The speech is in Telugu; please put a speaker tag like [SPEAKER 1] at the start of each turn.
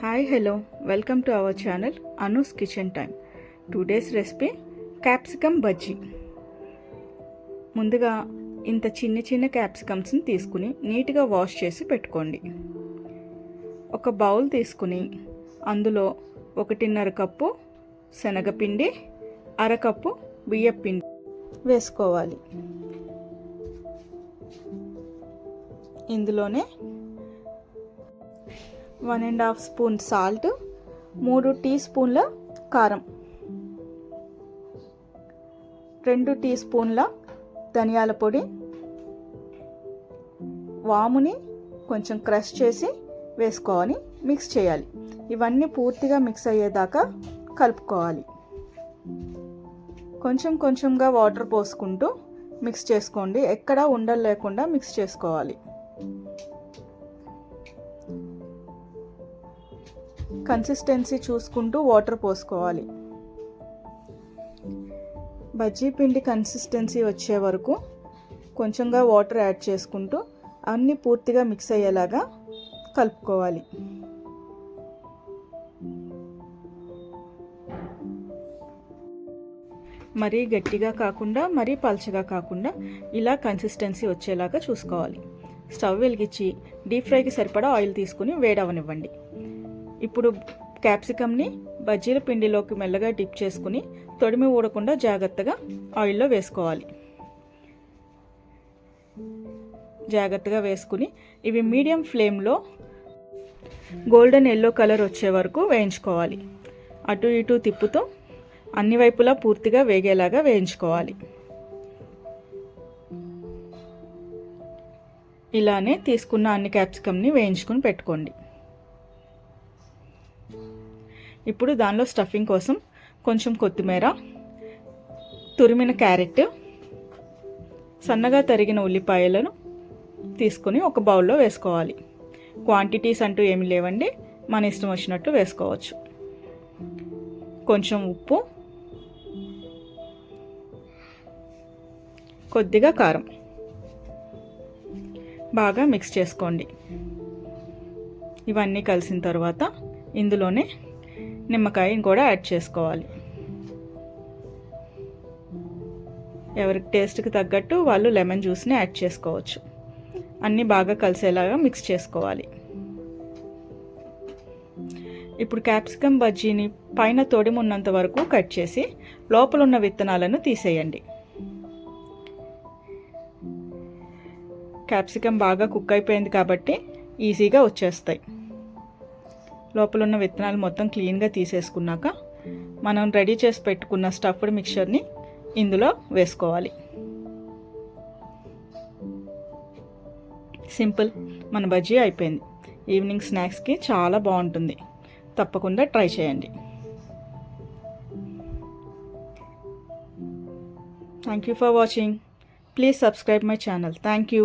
[SPEAKER 1] Hi hello welcome to our channel Anu's kitchen time today's recipe capsicum bajji ముందుగా ఇంత చిన్న చిన్న క్యాప్సికమ్స్ని తీసుకుని నీట్గా వాష్ చేసి పెట్టుకోండి. ఒక బౌల్ తీసుకుని అందులో ఒకటిన్నర కప్పు శనగపిండి అరకప్పు బియ్యపిండి వేసుకోవాలి. ఇందులోనే one and half spoon salt మూడు టీ స్పూన్ల కారం రెండు టీ స్పూన్ల ధనియాల పొడి వాముని కొంచెం క్రష్ చేసి వేసుకోవాలి మిక్స్ చేయాలి. ఇవన్నీ పూర్తిగా మిక్స్ అయ్యేదాకా కలుపుకోవాలి. కొంచెం కొంచెంగా వాటర్ పోసుకుంటూ మిక్స్ చేసుకోండి. ఎక్కడా ఉండలు లేకుండా మిక్స్ చేసుకోవాలి. కన్సిస్టెన్సీ చూసుకుంటూ వాటర్ పోసుకోవాలి. బజ్జీ పిండి కన్సిస్టెన్సీ వచ్చే వరకు కొంచెంగా వాటర్ యాడ్ చేసుకుంటూ అన్నీ పూర్తిగా మిక్స్ అయ్యేలాగా కలుపుకోవాలి. మరీ గట్టిగా కాకుండా మరీ పల్చగా కాకుండా ఇలా కన్సిస్టెన్సీ వచ్చేలాగా చూసుకోవాలి. స్టవ్ వెలిగించి డీప్ ఫ్రైకి సరిపడా ఆయిల్ తీసుకుని వేడవనివ్వండి. ఇప్పుడు క్యాప్సికమ్ని బజ్జీల పిండిలోకి మెల్లగా డిప్ చేసుకుని తొడిమి ఊడకుండా జాగ్రత్తగా ఆయిల్లో వేసుకోవాలి. జాగ్రత్తగా వేసుకుని ఇవి మీడియం ఫ్లేమ్లో గోల్డెన్ ఎల్లో కలర్ వచ్చే వరకు వేయించుకోవాలి. అటు ఇటు తిప్పుతూ అన్ని వైపులా పూర్తిగా వేగేలాగా వేయించుకోవాలి. ఇలానే తీసుకున్న అన్ని క్యాప్సికమ్ని వేయించుకుని పెట్టుకోండి. ఇప్పుడు దానిలో స్టఫింగ్ కోసం కొంచెం కొత్తిమీర తురిమిన క్యారెట్ సన్నగా తరిగిన ఉల్లిపాయలను తీసుకొని ఒక బౌల్లో వేసుకోవాలి. క్వాంటిటీస్ అంటూ ఏమి లేవండి మన ఇష్టం వచ్చినట్టు వేసుకోవచ్చు. కొంచెం ఉప్పు కొద్దిగా కారం బాగా మిక్స్ చేసుకోండి. ఇవన్నీ కలిసిన తర్వాత ఇందులోనే నిమ్మకాయని కూడా యాడ్ చేసుకోవాలి. ఎవరికి టేస్ట్కి తగ్గట్టు వాళ్ళు లెమన్ జ్యూస్ని యాడ్ చేసుకోవచ్చు. అన్నీ బాగా కలిసేలాగా మిక్స్ చేసుకోవాలి. ఇప్పుడు క్యాప్సికమ్ బజ్జీని పైన తొడిమున్నంత వరకు కట్ చేసి లోపల ఉన్న విత్తనాలను తీసేయండి. క్యాప్సికమ్ బాగా కుక్ అయిపోయింది కాబట్టి ఈజీగా వచ్చేస్తాయి. లోపల ఉన్న విత్తనాలు మొత్తం క్లీన్గా తీసేసుకున్నాక మనం రెడీ చేసి పెట్టుకున్న స్టఫ్డ్ మిక్చర్ని ఇందులో వేసుకోవాలి. సింపుల్ మన బజ్జీ అయిపోయింది. ఈవినింగ్ స్నాక్స్కి చాలా బాగుంటుంది. తప్పకుండా ట్రై చేయండి. Thank you for watching please subscribe my channel thank you